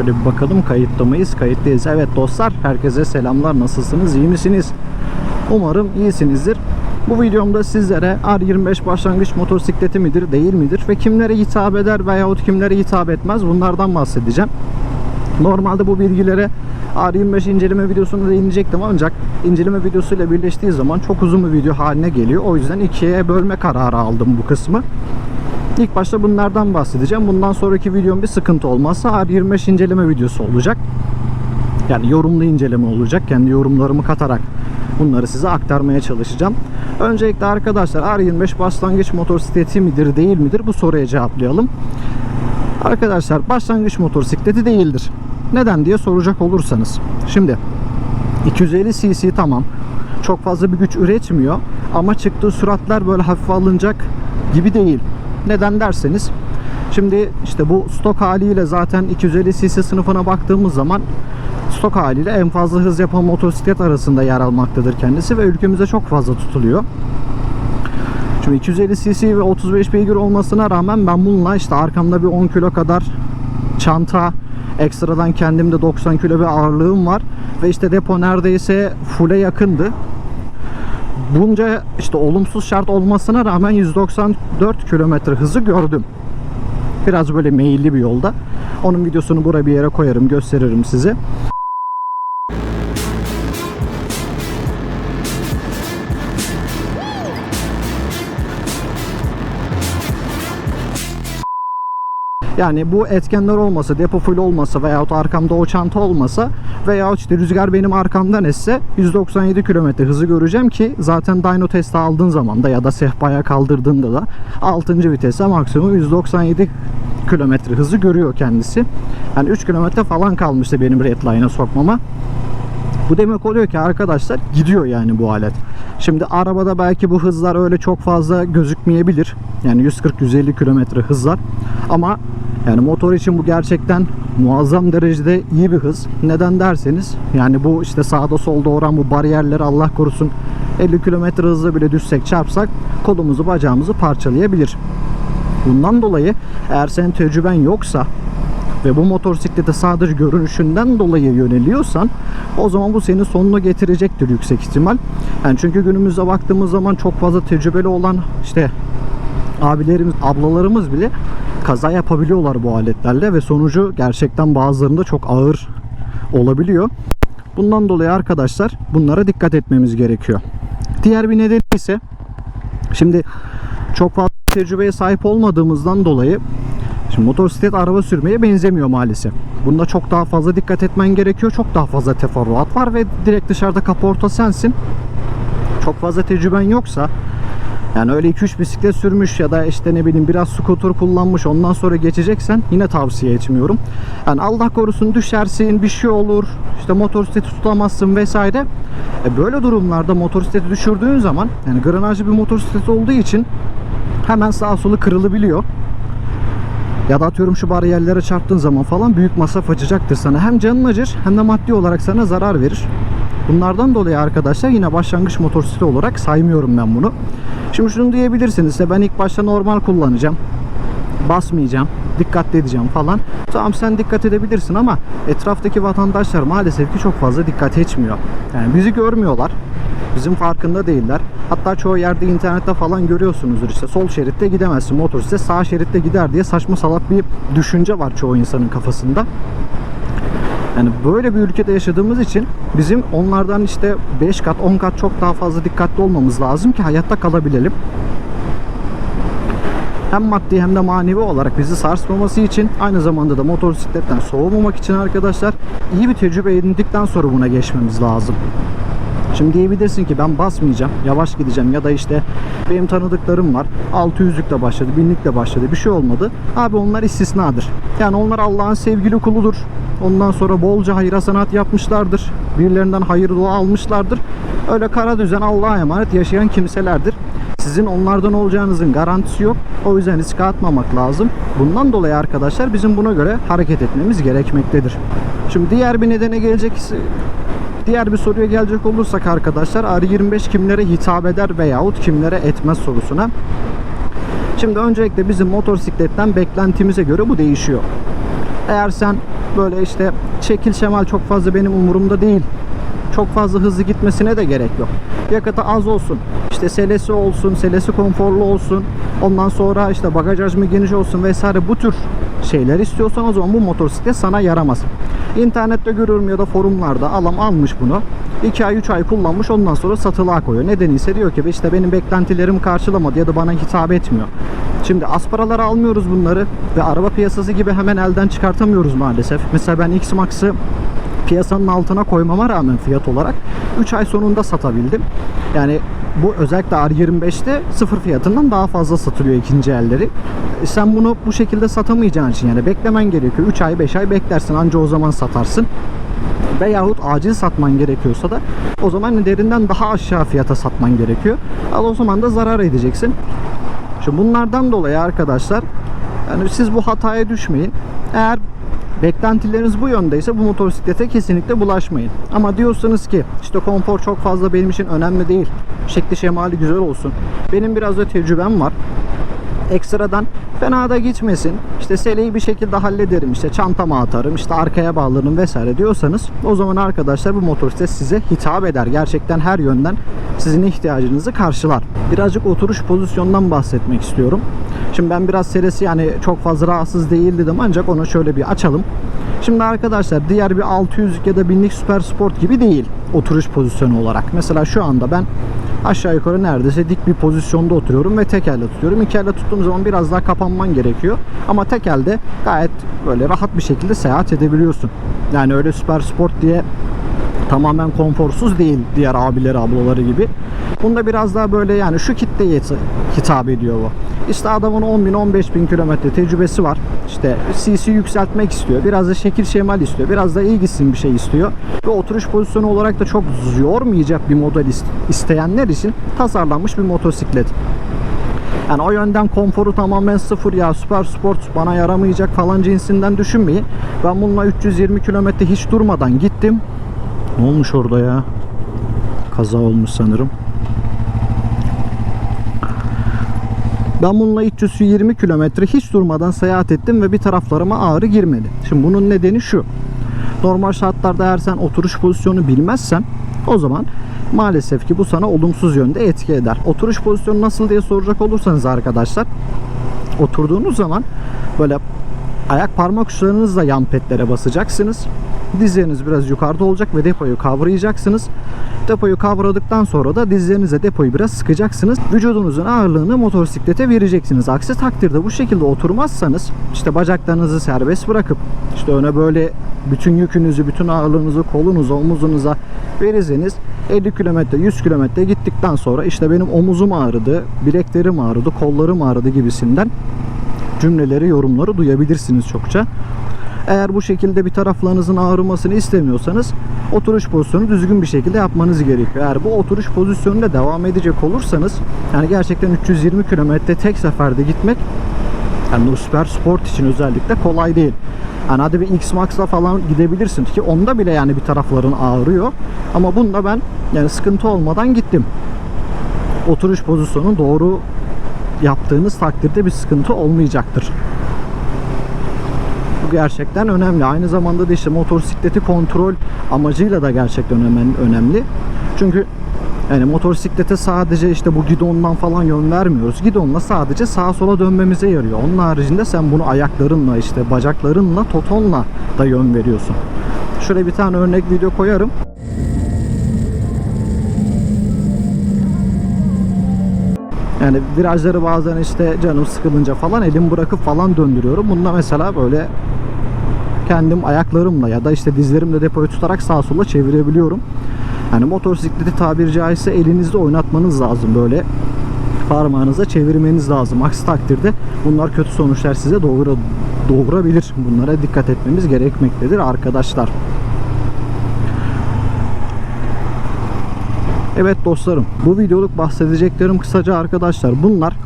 Şöyle bir bakalım kayıtta mıyız? Kayıttayız. Evet dostlar herkese selamlar. Nasılsınız? İyi misiniz? Umarım iyisinizdir. Bu videomda sizlere R25 başlangıç motosikleti midir değil midir ve kimlere hitap eder veyahut kimlere hitap etmez bunlardan bahsedeceğim. Normalde bu bilgilere R25 inceleme videosunda değinecektim ancak inceleme videosuyla birleştiği zaman çok uzun bir video haline geliyor. O yüzden ikiye bölme kararı aldım bu kısmı. İlk başta bunlardan bahsedeceğim. Bundan sonraki videom bir sıkıntı olmazsa R25 inceleme videosu olacak. Yani yorumlu inceleme olacak. Kendi yorumlarımı katarak bunları size aktarmaya çalışacağım. Öncelikle arkadaşlar R25 başlangıç motosikleti midir değil midir bu soruya cevaplayalım. Arkadaşlar başlangıç motosikleti değildir. Neden diye soracak olursanız. Şimdi 250 cc tamam. Çok fazla bir güç üretmiyor ama çıktığı süratler böyle hafif alınacak gibi değil. Neden derseniz Şimdi işte bu stok haliyle zaten 250 cc sınıfına baktığımız zaman stok haliyle en fazla hız yapan motosiklet arasında yer almaktadır kendisi ve ülkemizde çok fazla tutuluyor. Şimdi 250 cc ve 35 beygir olmasına rağmen ben bununla işte arkamda bir 10 kilo kadar çanta ekstradan kendimde 90 kilo bir ağırlığım var ve işte depo neredeyse full'e yakındı. Bunca işte olumsuz şart olmasına rağmen 194 kilometre hızı gördüm. Biraz böyle meyilli bir yolda. Onun videosunu buraya bir yere koyarım, gösteririm size. Yani bu etkenler olmasa, depo full olmasa veyahut arkamda o çanta olmasa veyahut işte rüzgar benim arkamdan esse 197 km hızı göreceğim ki zaten dyno testi aldığın zaman da ya da sehpaya kaldırdığında da 6. vitese maksimum 197 km hızı görüyor kendisi. Yani 3 km falan kalmıştı benim redline'a sokmama. Bu demek oluyor ki arkadaşlar gidiyor yani bu alet. Şimdi arabada belki bu hızlar öyle çok fazla gözükmeyebilir. Yani 140-150 km hızlar. Ama yani motor için bu gerçekten muazzam derecede iyi bir hız. Neden derseniz yani bu işte sağda solda oran bu bariyerleri Allah korusun 50 km hızla bile düşsek çarpsak kolumuzu bacağımızı parçalayabilir. Bundan dolayı eğer senin tecrüben yoksa ve bu motosiklete sadece görünüşünden dolayı yöneliyorsan o zaman bu senin sonunu getirecektir yüksek ihtimal. Yani çünkü günümüzde baktığımız zaman çok fazla tecrübeli olan işte abilerimiz, ablalarımız bile kaza yapabiliyorlar bu aletlerle ve sonucu gerçekten bazılarında çok ağır olabiliyor. Bundan dolayı arkadaşlar bunlara dikkat etmemiz gerekiyor. Diğer bir neden ise şimdi çok fazla tecrübeye sahip olmadığımızdan dolayı Şimdi motosiklet araba sürmeye benzemiyor maalesef. Bunda çok daha fazla dikkat etmen gerekiyor. Çok daha fazla teferruat var ve direkt dışarıda kaporta sensin. Çok fazla tecrüben yoksa yani öyle 2-3 bisiklet sürmüş ya da işte ne bileyim biraz scooter kullanmış ondan sonra geçeceksen yine tavsiye etmiyorum. Yani Allah korusun düşersin bir şey olur işte motosikleti tutamazsın vesaire. E böyle durumlarda motosikleti düşürdüğün zaman yani granajlı bir motosiklet olduğu için hemen sağa solu kırılabiliyor. Ya da atıyorum şu bariyerlere çarptığın zaman falan büyük masraf açacaktır sana. Hem canın acır hem de maddi olarak sana zarar verir. Bunlardan dolayı arkadaşlar yine başlangıç motosikleti olarak saymıyorum ben bunu. Şimdi şunu diyebilirsiniz de ben ilk başta normal kullanacağım. Basmayacağım. Dikkatli edeceğim falan. Tamam sen dikkat edebilirsin ama etraftaki vatandaşlar maalesef ki çok fazla dikkat etmiyor. Yani bizi görmüyorlar. Bizim farkında değiller. Hatta çoğu yerde internette falan görüyorsunuzdur işte sol şeritte gidemezsin motosiklet sağ şeritte gider diye saçma salak bir düşünce var çoğu insanın kafasında. Yani böyle bir ülkede yaşadığımız için bizim onlardan işte 5 kat 10 kat çok daha fazla dikkatli olmamız lazım ki hayatta kalabilelim. Hem maddi hem de manevi olarak bizi sarsmaması için aynı zamanda da motosikletten soğumamak için arkadaşlar iyi bir tecrübe edindikten sonra buna geçmemiz lazım. Şimdi diyebilirsin ki ben basmayacağım, yavaş gideceğim ya da işte benim tanıdıklarım var. 600'lükle başladı, 1000'likle başladı, bir şey olmadı. Abi onlar istisnadır. Yani onlar Allah'ın sevgili kuludur. Ondan sonra bolca hayır sanat yapmışlardır. Birilerinden hayır dua almışlardır. Öyle kara düzen Allah'a emanet yaşayan kimselerdir. Sizin onlardan olacağınızın garantisi yok. O yüzden riske atmamak lazım. Bundan dolayı arkadaşlar bizim buna göre hareket etmemiz gerekmektedir. Şimdi diğer bir nedene gelecek Diğer bir soruya gelecek olursak arkadaşlar R25 kimlere hitap eder veyahut kimlere etmez sorusuna. Şimdi öncelikle bizim motosikletten beklentimize göre bu değişiyor. Eğer sen Böyle işte şekil şemal çok fazla benim umurumda değil. Çok fazla hızlı gitmesine de gerek yok. Yakıtı az olsun. İşte selesi olsun, selesi konforlu olsun. Ondan sonra işte bagaj hacmi geniş olsun vesaire bu tür şeyler istiyorsan o zaman bu motosiklet sana yaramaz. İnternette görüyorum ya da forumlarda adam almış bunu. 2 ay 3 ay kullanmış ondan sonra satılığa koyuyor. Nedeni ise diyor ki işte benim beklentilerimi karşılamadı ya da bana hitap etmiyor. Şimdi az almıyoruz bunları ve araba piyasası gibi hemen elden çıkartamıyoruz maalesef. Mesela ben X-Max'ı piyasanın altına koymama rağmen fiyat olarak 3 ay sonunda satabildim. Yani bu özellikle R25'te sıfır fiyatından daha fazla satılıyor ikinci elleri. E Sen bunu bu şekilde satamayacağın için yani beklemen gerekiyor. 3 ay 5 ay beklersin anca o zaman satarsın. Veyahut acil satman gerekiyorsa da o zaman derinden daha aşağı fiyata satman gerekiyor. Al o zaman da zarar edeceksin. Şimdi bunlardan dolayı arkadaşlar yani siz bu hataya düşmeyin. Eğer beklentileriniz bu yöndeyse bu motosiklete kesinlikle bulaşmayın. Ama diyorsanız ki işte konfor çok fazla benim için önemli değil. Şekli şemali güzel olsun. Benim biraz da tecrübem var ekstradan fena da gitmesin. İşte seleyi bir şekilde hallederim. işte çantama atarım. işte arkaya bağlarım vesaire diyorsanız o zaman arkadaşlar bu motosiklet size hitap eder. Gerçekten her yönden sizin ihtiyacınızı karşılar. Birazcık oturuş pozisyondan bahsetmek istiyorum. Şimdi ben biraz serisi yani çok fazla rahatsız değil dedim ancak onu şöyle bir açalım. Şimdi arkadaşlar diğer bir 600 ya da 1000'lik süper sport gibi değil oturuş pozisyonu olarak. Mesela şu anda ben aşağı yukarı neredeyse dik bir pozisyonda oturuyorum ve tek elle tutuyorum. İki elle tuttuğum zaman biraz daha kapanman gerekiyor. Ama tek elde gayet böyle rahat bir şekilde seyahat edebiliyorsun. Yani öyle süper sport diye tamamen konforsuz değil diğer abileri ablaları gibi. Bunda biraz daha böyle yani şu kitleye hitap ediyor bu. İşte adamın 10 bin 15 bin kilometre tecrübesi var. İşte CC yükseltmek istiyor. Biraz da şekil şemal istiyor. Biraz da iyi gitsin bir şey istiyor. Ve oturuş pozisyonu olarak da çok yormayacak bir model isteyenler için tasarlanmış bir motosiklet. Yani o yönden konforu tamamen sıfır ya süper sport bana yaramayacak falan cinsinden düşünmeyin. Ben bununla 320 kilometre hiç durmadan gittim. Ne olmuş orada ya? Kaza olmuş sanırım. Ben bununla 320 kilometre hiç durmadan seyahat ettim ve bir taraflarıma ağrı girmedi. Şimdi bunun nedeni şu. Normal şartlarda eğer sen oturuş pozisyonu bilmezsen o zaman maalesef ki bu sana olumsuz yönde etki eder. Oturuş pozisyonu nasıl diye soracak olursanız arkadaşlar oturduğunuz zaman böyle ayak parmak uçlarınızla yan petlere basacaksınız. Dizleriniz biraz yukarıda olacak ve depoyu kavrayacaksınız. Depoyu kavradıktan sonra da dizlerinize depoyu biraz sıkacaksınız. Vücudunuzun ağırlığını motosiklete vereceksiniz. Aksi takdirde bu şekilde oturmazsanız işte bacaklarınızı serbest bırakıp işte öne böyle bütün yükünüzü, bütün ağırlığınızı kolunuza, omuzunuza verirseniz 50 kilometre, 100 kilometre gittikten sonra işte benim omuzum ağrıdı, bileklerim ağrıdı, kollarım ağrıdı gibisinden cümleleri, yorumları duyabilirsiniz çokça. Eğer bu şekilde bir taraflarınızın ağrımasını istemiyorsanız oturuş pozisyonu düzgün bir şekilde yapmanız gerekiyor. Eğer bu oturuş pozisyonuyla devam edecek olursanız yani gerçekten 320 kilometre tek seferde gitmek yani süper sport için özellikle kolay değil. Yani hadi bir X-Max'la falan gidebilirsin ki onda bile yani bir tarafların ağrıyor. Ama bunda ben yani sıkıntı olmadan gittim. Oturuş pozisyonu doğru yaptığınız takdirde bir sıkıntı olmayacaktır. Gerçekten önemli. Aynı zamanda da işte motosikleti kontrol amacıyla da gerçekten önemli. Çünkü yani motosiklete sadece işte bu gidondan falan yön vermiyoruz. Gidonla sadece sağa sola dönmemize yarıyor. Onun haricinde sen bunu ayaklarınla işte bacaklarınla, totonla da yön veriyorsun. Şöyle bir tane örnek video koyarım. Yani virajları bazen işte canım sıkılınca falan elim bırakıp falan döndürüyorum. Bunda mesela böyle kendim ayaklarımla ya da işte dizlerimle depoyu tutarak sağa sola çevirebiliyorum. Yani motosikleti tabiri caizse elinizde oynatmanız lazım böyle parmağınıza çevirmeniz lazım. Aksi takdirde bunlar kötü sonuçlar size doğura, doğurabilir. Bunlara dikkat etmemiz gerekmektedir arkadaşlar. Evet dostlarım bu videoluk bahsedeceklerim kısaca arkadaşlar bunlar.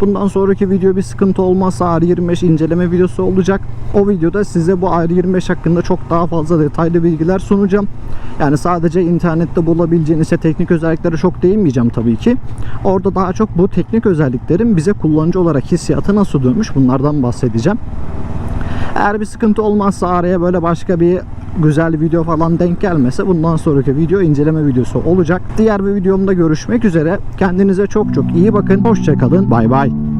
Bundan sonraki video bir sıkıntı olmazsa R25 inceleme videosu olacak. O videoda size bu R25 hakkında çok daha fazla detaylı bilgiler sunacağım. Yani sadece internette bulabileceğiniz teknik özelliklere çok değinmeyeceğim tabii ki. Orada daha çok bu teknik özelliklerin bize kullanıcı olarak hissiyatı nasıl dönmüş bunlardan bahsedeceğim. Eğer bir sıkıntı olmazsa araya böyle başka bir güzel video falan denk gelmese bundan sonraki video inceleme videosu olacak. Diğer bir videomda görüşmek üzere. Kendinize çok çok iyi bakın. Hoşçakalın. Bay bay.